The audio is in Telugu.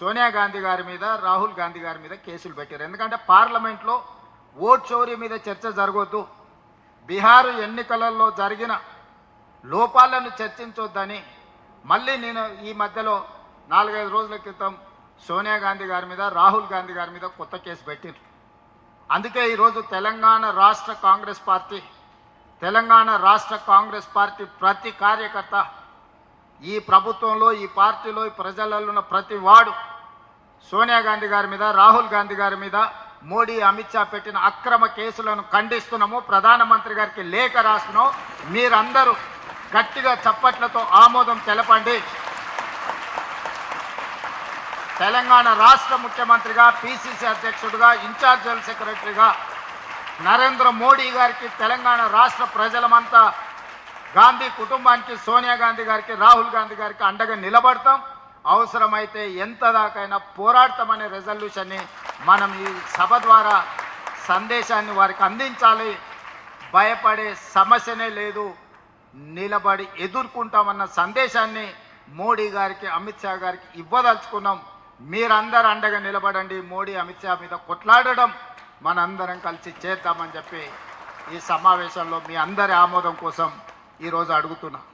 సోనియా గాంధీ గారి మీద రాహుల్ గాంధీ గారి మీద కేసులు పెట్టారు. ఎందుకంటే పార్లమెంట్లో ఓట్ చోరీ మీద చర్చ జరగొద్దు. బీహార్ ఎన్నికలలో జరిగిన లోపాలను చర్చించొద్దని మళ్ళీ నేను ఈ మధ్యలో నాలుగైదు రోజుల క్రితం సోనియా గాంధీ గారి మీద రాహుల్ గాంధీ గారి మీద కొత్త కేసు పెట్టిండ్రు. అందుకే ఈరోజు తెలంగాణ రాష్ట్ర కాంగ్రెస్ పార్టీ తెలంగాణ రాష్ట్ర కాంగ్రెస్ పార్టీ ప్రతి కార్యకర్త ఈ ప్రభుత్వంలో ఈ పార్టీలో ఈ ప్రజలలో ఉన్న ప్రతి వాడు సోనియా గాంధీ గారి మీద రాహుల్ గాంధీ గారి మీద మోడీ అమిత్ షా పెట్టిన అక్రమ కేసులను ఖండిస్తున్నాము. ప్రధానమంత్రి గారికి లేఖ రాస్తున్నాం. మీరందరూ గట్టిగా చప్పట్లతో ఆమోదం తెలపండి. తెలంగాణ రాష్ట్ర ముఖ్యమంత్రిగా పిసిసి అధ్యక్షుడిగా ఇన్ఛార్జ్ జనరల్ సెక్రటరీగా నరేంద్ర మోడీ గారికి తెలంగాణ రాష్ట్ర ప్రజలమంతా గాంధీ కుటుంబానికి సోనియా గాంధీ గారికి రాహుల్ గాంధీ గారికి అండగా నిలబడతాం. అవసరమైతే ఎంత దాకైనా పోరాడతామనే రెజల్యూషన్ని మనం ఈ సభ ద్వారా సందేశాన్ని వారికి అందించాలి. భయపడే సమస్యనే లేదు. నిలబడి ఎదుర్కొంటామన్న సందేశాన్ని మోడీ గారికి అమిత్ షా గారికి ఇవ్వదలుచుకున్నాం. మీరందరూ అండగా నిలబడండి. మోడీ అమిత్ షా మీద కొట్లాడడం మనందరం కలిసి చేద్దామని చెప్పి ఈ సమావేశంలో మీ అందరి ఆమోదం కోసం ఈరోజు అడుగుతున్నా.